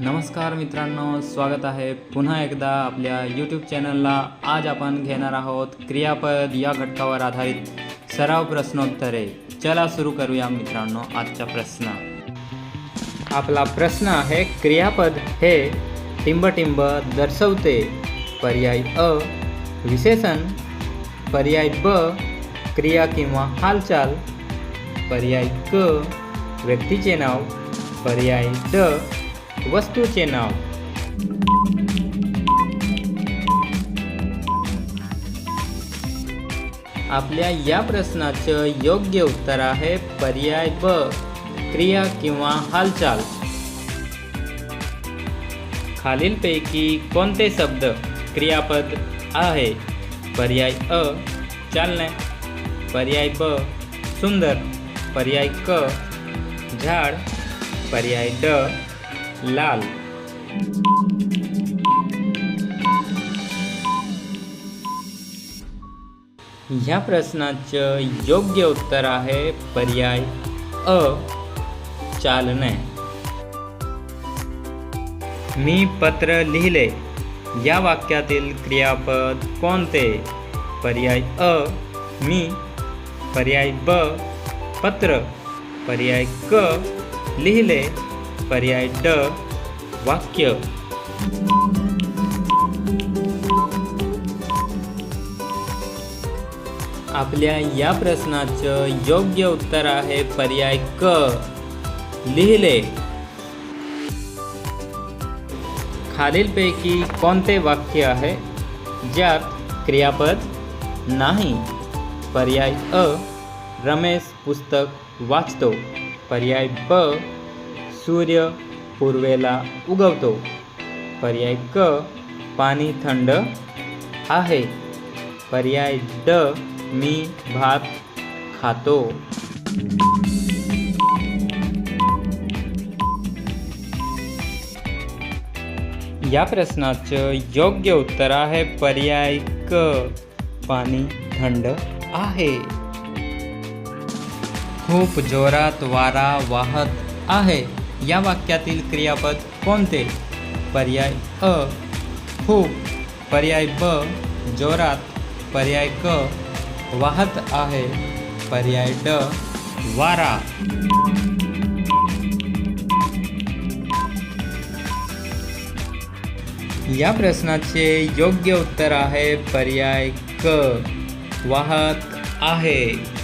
नमस्कार मित्रांनो स्वागत आहे पुन्हा एकदा आपल्या यूट्यूब चॅनलला आज आपण घेणार आहोत क्रियापद या घटकावर आधारित सराव प्रश्नोत्तरे. चला सुरू करूया मित्रांनो आजचा प्रश्न. आपला प्रश्न आहे क्रियापद हे टिंबटिंब दर्शवते पर्याय अ विशेषण पर्याय ब क्रिया किंवा हालचाल पर्याय क व्यक्तीचे नाव पर्याय ड वस्तूचे नाव. आपल्या या प्रश्नाचं योग्य उत्तर आहे पर्याय ब क्रिया किंवा हालचाल. खालीलपैकी कोणते शब्द क्रियापद आहे? पर्याय अ चालणे. पर्याय ब सुंदर. पर्याय क झाड. पर्याय ड लाल. ह्या प्रश्नाचं योग्य उत्तर आहे पर्याय अ चालणे. मी पत्र लिहिले. या वाक्यातील क्रियापद कोणते? पर्याय अ मी. पर्याय ब पत्र. पर्याय क लिहिले. पर्याय ड वाक्य. आपल्या या प्रश्नाचं योग्य उत्तर आहे पर्याय क. लिहिले. खालीलपैकी कोणते वाक्य आहे? ज्यात क्रियापद नाही. पर्याय अ रमेश पुस्तक वाचतो. पर्याय ब सूर्य पूर्वेला उगवतो. पर्याय क पाणी थंड आहे. पर्याय ड मी भात खातो. या प्रश्नाचं योग्य उत्तर आहे पर्याय क पाणी थंड आहे. खूप जोरात वारा वाहत आहे. या वाक्यातील क्रियापद कोणते? पर्याय अ. खूप पर्याय ब. जोरात. पर्याय क. वाहत आहे. पर्याय ड. वारा. या प्रश्नाचे योग्य उत्तर आहे पर्याय क. वाहत आहे.